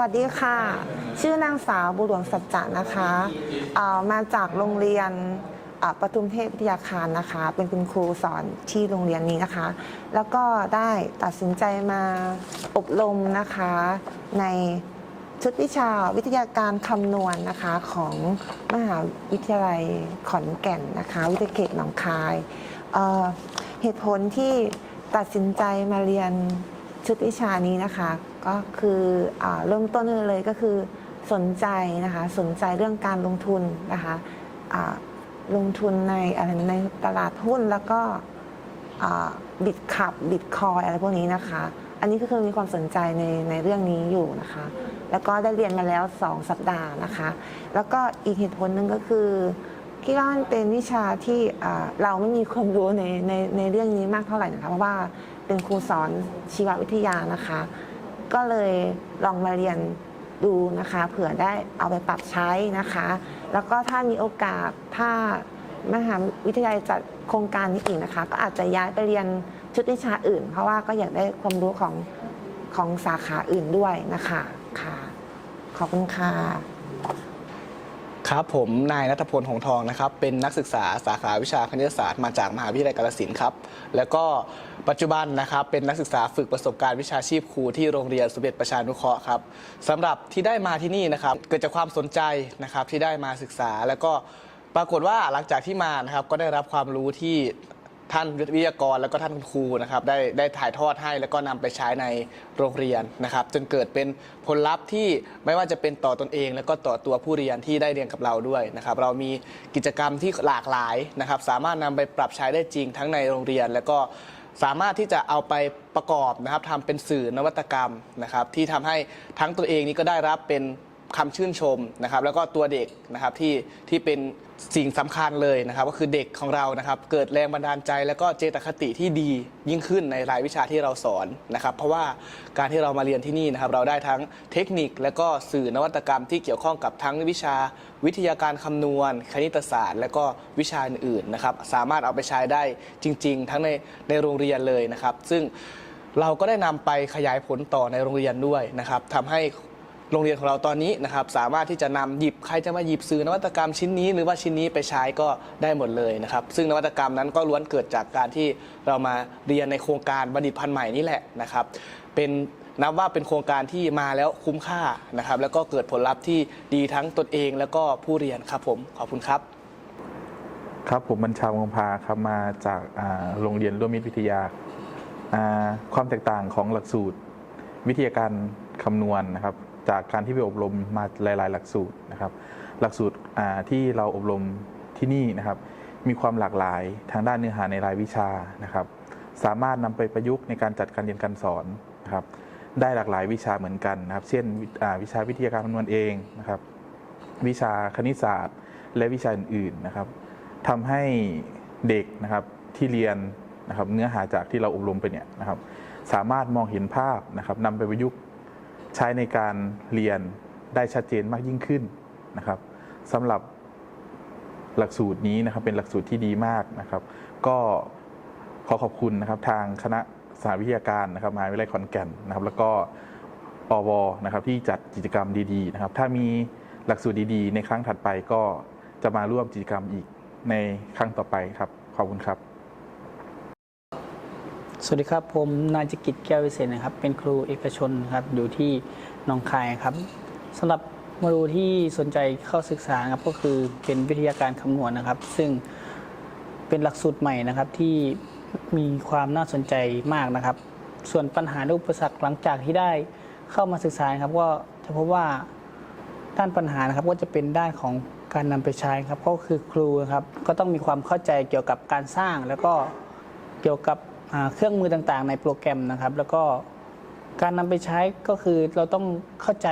วัสดีค่ะ ชื่อนางสาวบุหลวงสัจจะนะคะมาจากโรงเรียนปทุมเทพวิทยาคารนะคะ เป็นคุณครูสอนที่โรงเรียนนี้นะคะ แล้วก็ได้ตัดสินใจมาอบรมนะคะ ในชุดวิชาวิทยาการคำนวณนะคะของมหาวิทยาลัยขอนแก่นนะคะ วิทยาเขตหนองคายเเหตุผลที่ตัดสินใจมาเรียน ชุดวิชานี้นะคะก็คืออเริ่มต้นเลยก็คือสนใจนะคะสนใจเรื่องการลงทุนนะคะอ่าลงทุนในอะไรในตลาดหุ้นแล้วก็บิตขับบิตคอยอะไรพวกนี้นะคะ อันนี้ก็คือมีความสนใจในในเรื่องนี้อยู่นะคะ แล้วก็ได้เรียนมาแล้ว 2 สัปดาห์นะคะ แล้วก็อีกเหตุผลหนึ่งก็คือคิดว่ามันเป็นวิชาที่เราไม่มีความรู้ในในในเรื่องนี้มากเท่าไหร่นะคะเพราะว่า เป็นครูสอนชีววิทยานะคะ ก็เลยลองมาเรียนดูนะคะ เผื่อได้เอาไปปรับใช้นะคะ แล้วก็ถ้ามีโอกาสถ้ามหาวิทยาลัยจัดโครงการนี้อีกนะคะ ก็อาจจะย้ายไปเรียนชุดวิชาอื่น เพราะว่าก็อยากได้ความรู้ของของสาขาอื่นด้วยนะคะค่ะ ขอบคุณค่ะครับผมนายนัทพลหงทองนะครับ เป็นนักศึกษาสาขาวิชาคณิตศาสตร์มาจากมหาวิทยาลัยกาฬสินธุ์ครับ แล้วก็ ปัจจุบันนะครับเป็นนักศึกษาฝึกประสบการณ์วิชาชีพครูที่โรงเรียนสมเด็จประชานุเคราะห์ครับสำหรับที่ได้มาที่นี่นะครับเกิดจากความสนใจนะครับที่ได้มาศึกษา แล้วก็ปรากฏว่าหลังจากที่มานะครับก็ได้รับความรู้ที่ท่านวิทยากรแล้วก็ท่านครูนะครับได้ได้ถ่ายทอดให้แล้วก็นำไปใช้ในโรงเรียนนะครับ จนเกิดเป็นผลลัพธ์ที่ไม่ว่าจะเป็นต่อตนเอง แล้วก็ต่อตัวผู้เรียนที่ได้เรียนกับเราด้วยนะครับ เรามีกิจกรรมที่หลากหลายนะครับ สามารถนำไปปรับใช้ได้จริงทั้งในโรงเรียน แล้วก็ สามารถที่จะเอาไปประกอบนะครับทำเป็นสื่อนวัตกรรมนะครับ ที่ทำให้ทั้งตัวเองนี้ก็ได้รับเป็นคำชื่นชมนะครับ แล้วก็ตัวเด็กนะครับที่ที่เป็น สิ่งสำคัญเลยนะครับก็คือเด็กของเรานะครับเกิดแรงบันดาลใจ แล้วก็เจตคติที่ดียิ่งขึ้นในรายวิชาที่เราสอนนะครับ เพราะว่าการที่เรามาเรียนที่นี่นะครับเราได้ทั้งเทคนิคและก็สื่อนวัตกรรมที่เกี่ยวข้องกับทั้งวิชาวิทยาการคำนวณ คณิตศาสตร์ และก็วิชาอื่นๆนะครับสามารถเอาไปใช้ได้จริง ๆ ทั้งในในโรงเรียนเลยนะครับ ซึ่งเราก็ได้นำไปขยายผลต่อในโรงเรียนด้วยนะครับทำให้ โรงเรียนของเราตอนนี้นะครับสามารถที่จะนำหยิบใครจะมาหยิบซื้อนวัตกรรมชิ้นนี้ หรือว่าชิ้นนี้ไปใช้ก็ได้หมดเลยนะครับซึ่งนวัตกรรมนั้นก็ล้วนเกิดจากการที่เรามาเรียนในโครงการบัณฑิตพันธุ์ใหม่นี่แหละนะครับเป็นนับว่าเป็นโครงการที่มาแล้วคุ้มค่านะครับแล้วก็เกิดผลลัพธ์ที่ดีทั้งตนเองแล้วก็ผู้เรียนครับผมขอบคุณครับ ครับผมบัญชาวงพาครับมาจากโรงเรียนร่วมมิตรวิทยา ความแตกต่างของหลักสูตร วิทยาการคำนวณนะครับ จากการที่ไปอบรมมาหลาย ๆ หลักสูตรนะครับ หลักสูตรที่เราอบรมที่นี่นะครับ มีความหลากหลายทางด้านเนื้อหาในรายวิชานะครับ สามารถนำไปประยุกต์ในการจัดการเรียนการสอนนะครับ ได้หลากหลายวิชาเหมือนกันนะครับ เช่นววิชาวิทยาการคำนวณเองนะครับ วิชาคณิตศาสตร์ และวิชาอื่น ๆ นะครับทำให้เด็กนะครับที่เรียนนะครับเนื้อหาจากที่เราอบรมไปเนี่ยนะครับ สามารถมองเห็นภาพนะครับนำไปประยุกต์ ใช้ในการเรียนได้ชัดเจนมากยิ่งขึ้นนะครับสำหรับหลักสูตรนี้นะครับเป็นหลักสูตรที่ดีมากนะครับ ก็ขอขอบคุณนะครับทางคณะสาวิทยาการนะครับมหาวิทยาลัยขอนแก่นนะครับ แล้วก็อวนะครับที่จัดกิจกรรมดีๆนะครับ ถ้ามีหลักสูตรดีๆ ในครั้งถัดไปก็จะมาร่วมกิจกรรมอีกในครั้งต่อไปครับ ขอบคุณครับ สวัสดีครับ ผมนายจกิจแก้ววิเศษนะครับ เป็นครูเอกชนครับอยู่ที่หนองคายครับสำหรับโมดูลที่สนใจเข้าศึกษาครับก็คือเป็นวิทยาการคำนวณนะครับ ซึ่งเป็นหลักสูตรใหม่นะครับที่มีความน่าสนใจมากนะครับ ส่วนปัญหาอุปสรรคหลังจากที่ได้เข้ามาศึกษาครับก็จะพบว่าด้านปัญหานะครับก็จะเป็นด้านของการนำไปใช้ครับก็คือครูครับก็ต้องมีความเข้าใจเกี่ยวกับการสร้างแล้วก็เกี่ยวกับ เครื่องมือต่างๆ ในโปรแกรมนะครับ แล้วก็การนำไปใช้ก็คือเราต้องเข้าใจ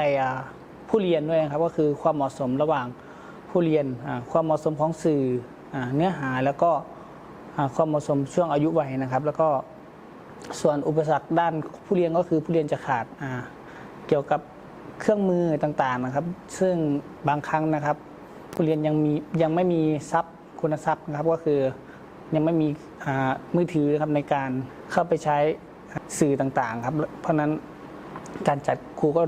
ผู้เรียนด้วยนะครับ ก็คือความเหมาะสมระหว่างผู้เรียนความเหมาะสมของสื่ออเนื้อหาแล้วก็ความเหมาะสมช่วงอายุวัยนะครับ แล้วก็ส่วนอุปสรรคด้านผู้เรียนก็คือผู้เรียนจะขาดาเกี่ยวกับเครื่องมือต่างๆนะครับ ซึ่งบางครั้งนะครับ ผู้เรียนยังมียังไม่มีทรัพย์คุณทรัพย์นะครับก็คือ ยังไม่มีมือถือนะครับในการเข้าไปใช้สื่อต่างๆครับ เพราะนั้นการจัดครูก็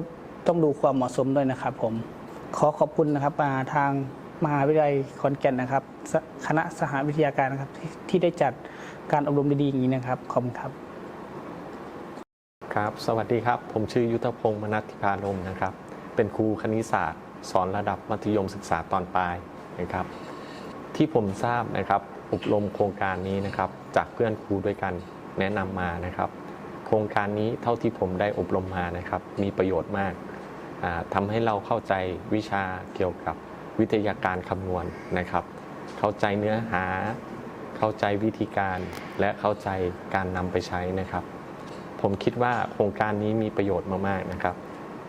ต้องดูความเหมาะสมด้วยนะครับผมขอขอบคุณนะครับมาทางมหาวิทยาลัยขอนแก่นนะครับ คณะสหวิทยาการนะครับที่ที่ได้จัดการอบรมดีๆอย่างนี้นะครับขอบคุณครับครับ สวัสดีครับ ผมชื่อยุทธพงศ์มนัทธิพานมนะครับ เป็นครูคณิตศาสตร์ สอนระดับมัธยมศึกษาตอนปลายนะครับ ที่ผมทราบนะครับ อบรมโครงการนี้นะครับ จากเพื่อนครูด้วยกันแนะนำมานะครับ โครงการนี้เท่าที่ผมได้อบรมมานะครับ มีประโยชน์มากอ่าทำให้เราเข้าใจวิชาเกี่ยวกับวิทยาการคำนวณนะครับ เข้าใจเนื้อหา เข้าใจวิธีการ และเข้าใจการนำไปใช้นะครับ ผมคิดว่าโครงการนี้มีประโยชน์มากๆนะครับ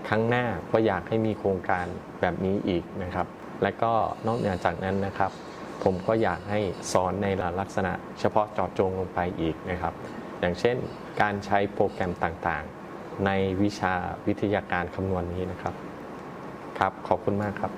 ครั้งหน้าก็อยากให้มีโครงการแบบนี้อีกนะครับ และก็นอกเหนือจากนั้นนะครับ ผมก็อยากให้สอนในลักษณะเฉพาะเจาะจงลงไปอีกนะครับ อย่างเช่นการใช้โปรแกรมต่างๆ ในวิชาวิทยาการคำนวณนี้นะครับ ครับ ขอบคุณมากครับ